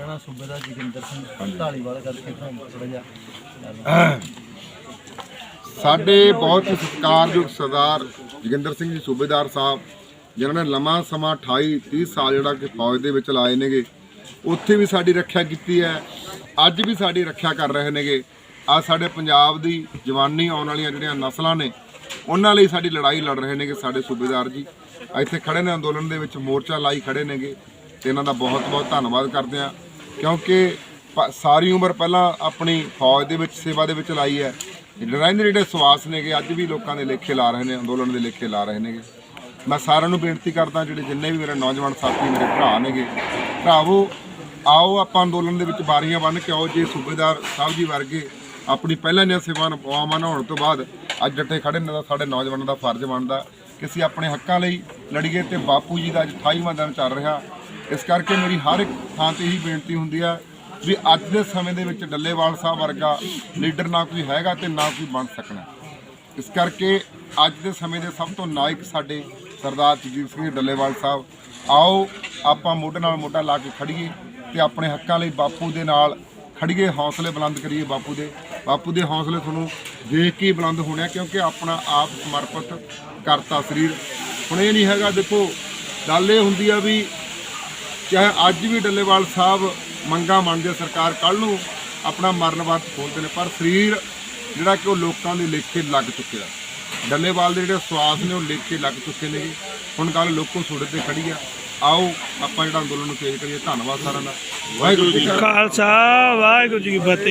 ਮੇਰਾ ਨਾਮ ਸੂਬੇਦਾਰ ਜੋਗਿੰਦਰ ਸਿੰਘ ਢਾਲੀਵਾਲ ਕਰਕੇ ਥੋੜਾ ਜਿਹਾ। ਸਾਡੇ ਬਹੁਤ ਹੀ ਸਤਿਕਾਰਯੋਗ ਸਰਦਾਰ ਜੋਗਿੰਦਰ ਸਿੰਘ ਜੀ, ਸੂਬੇਦਾਰ ਸਾਹਿਬ, ਜਿਨ੍ਹਾਂ ਨੇ ਲੰਮਾ ਸਮਾਂ 28 30 ਸਾਲ ਜਿਹੜਾ ਕਿ ਫੌਜ ਦੇ ਵਿੱਚ ਲਾਏ ਨੇਗੇ, ਉੱਥੇ ਵੀ ਸਾਡੀ ਰੱਖਿਆ ਕੀਤੀ ਹੈ, ਅੱਜ ਵੀ ਸਾਡੀ ਰੱਖਿਆ ਕਰ ਰਹੇ ਨੇਗੇ। ਆ ਸਾਡੇ ਪੰਜਾਬ ਦੀ ਜਵਾਨੀ ਆਉਣ ਵਾਲੀਆਂ ਜਿਹੜੀਆਂ ਨਸਲਾਂ ਨੇ, ਉਹਨਾਂ ਲਈ ਸਾਡੀ ਲੜਾਈ ਲੜ ਰਹੇ ਨੇਗੇ ਸਾਡੇ ਸੂਬੇਦਾਰ ਜੀ। ਇੱਥੇ ਖੜੇ ਨੇ ਅੰਦੋਲਨ ਦੇ ਵਿੱਚ ਮੋਰਚਾ ਲਾਈ ਖੜੇ ਨੇਗੇ, ਤੇ ਇਹਨਾਂ ਦਾ ਬਹੁਤ ਬਹੁਤ ਧੰਨਵਾਦ ਕਰਦੇ ਆ ਕਿਉਂਕਿ ਪ- ਸਾਰੀ ਉਮਰ ਪਹਿਲਾਂ ਆਪਣੀ ਫੌਜ ਦੇ ਵਿੱਚ, ਸੇਵਾ ਦੇ ਵਿੱਚ ਲਾਈ ਹੈ। ਲੜਾਈ ਦੇ ਜਿਹੜੇ ਸਵਾਸ ਨੇਗੇ, ਅੱਜ ਵੀ ਲੋਕਾਂ ਦੇ ਲੇਖੇ ਲਾ ਰਹੇ ਨੇ, ਅੰਦੋਲਨ ਦੇ ਲੇਖੇ ਲਾ ਰਹੇ ਨੇਗੇ। ਮੈਂ ਸਾਰਿਆਂ ਨੂੰ ਬੇਨਤੀ ਕਰਦਾ, ਜਿਹੜੇ ਜਿੰਨੇ ਵੀ ਮੇਰੇ ਨੌਜਵਾਨ ਸਾਥੀ, ਮੇਰੇ ਭਰਾ ਨੇਗੇ, ਭਰਾਵੋ, ਆਓ ਆਪਾਂ ਅੰਦੋਲਨ ਦੇ ਵਿੱਚ ਬਾਰੀਆਂ ਬੰਨ ਕੇ ਆਓ। ਜੇ ਸੂਬੇਦਾਰ ਸਾਹਿਬ ਜੀ ਵਰਗੇ ਆਪਣੀ ਪਹਿਲਾਂ ਦੀਆਂ ਸੇਵਾਵਾਂ ਨਿਭਾਵਾਂ ਹੋਣ ਤੋਂ ਬਾਅਦ ਅੱਜ ਡਟੇ ਖੜੇ ਨੇ ਤਾਂ ਸਾਡੇ ਨੌਜਵਾਨਾਂ ਦਾ ਫਰਜ਼ ਬਣਦਾ। ਕਿ ਅਸੀਂ ਆਪਣੇ ਹੱਕਾਂ ਲਈ ਲੜੀਏ ਤੇ ਬਾਪੂ ਜੀ ਦਾ ਅੱਜ 28ਵਾਂ ਦਿਨ ਚੱਲ ਰਿਹਾ। ਇਸ ਕਰਕੇ ਮੇਰੀ ਹਰ ਇੱਕ ਥਾਂ ਤੇ ਇਹੀ ਬੇਨਤੀ ਹੁੰਦੀ ਆ ਵੀ ਅੱਜ ਦੇ ਸਮੇਂ ਦੇ ਵਿੱਚ ਡੱਲੇਵਾਲ ਸਾਹਿਬ ਵਰਗਾ ਲੀਡਰ ਨਾ ਕੋਈ ਹੈਗਾ ਤੇ ਨਾ ਕੋਈ ਬਣ ਸਕਣਾ। ਇਸ ਕਰਕੇ ਅੱਜ ਦੇ ਸਮੇਂ ਦੇ ਸਭ ਤੋਂ ਨਾਇਕ ਸਾਡੇ ਸਰਦਾਰ ਜਗਜੀਤ ਸਿੰਘ ਡੱਲੇਵਾਲ ਸਾਹਿਬ, ਆਓ ਆਪਾਂ ਮੋਢੇ ਨਾਲ ਮੋਢਾ ਲਾ ਕੇ ਖੜੀਏ ਤੇ ਆਪਣੇ ਹੱਕਾਂ ਲਈ ਬਾਪੂ ਦੇ ਨਾਲ ਖੜੀਏ ਹੌਸਲੇ ਬੁਲੰਦ ਕਰੀਏ ਬਾਪੂ ਦੇ। ਬਾਪੂ ਦੇ ਹੌਸਲੇ ਤੁਹਾਨੂੰ ਦੇਖ ਕੇ ਹੀ ਬੁਲੰਦ ਹੋਣੇ ਕਿਉਂਕਿ ਆਪਣਾ ਆਪ ਸਮਰਪਿਤ ਕਰਤਾ ਸਰੀਰ। ਹੁਣ ਇਹ ਨਹੀਂ ਹੈਗਾ, ਦੇਖੋ, ਗੱਲ ਇਹ ਹੁੰਦੀ ਆ ਵੀ ਚਾਹੇ ਅੱਜ ਵੀ ਡੱਲੇਵਾਲ ਸਾਹਿਬ ਮੰਗਾ ਮੰਨਦੇ ਸਰਕਾਰ ਕੱਲ ਨੂੰ ਆਪਣਾ ਮਰਨ ਵਾਸਤੇ ਖੋਲਦੇ ਨੇ, ਪਰ ਸਰੀਰ ਜਿਹੜਾ ਕਿ ਉਹ ਲੋਕਾਂ ਦੇ ਲੇਖੇ ਲੱਗ ਚੁੱਕਿਆ ਡੱਲੇਵਾਲ ਦੇ ਜਿਹੜੇ ਸਵਾਸ ਨੇ, ਉਹ ਲੇਖੇ ਲੱਗ ਚੁੱਕੇ ਨੇ ਜੀ। ਹੁਣ ਗੱਲ ਲੋਕੋ ਸੋੜੇ ਤੇ ਖੜੀ ਆ। ਆਓ, ਆਪਾਂ ਜਿਹੜਾ ਅੰਦੋਲਨ ਨੂੰ ਤੇਜ਼ ਕਰੀਏ। ਧੰਨਵਾਦ ਸਾਰਿਆਂ ਦਾ। ਵਾਹਿਗੁਰੂ ਜੀ ਕਾ ਖਾਲਸਾ, ਵਾਹਿਗੁਰੂ ਜੀ ਕੀ ਫਤਿਹ।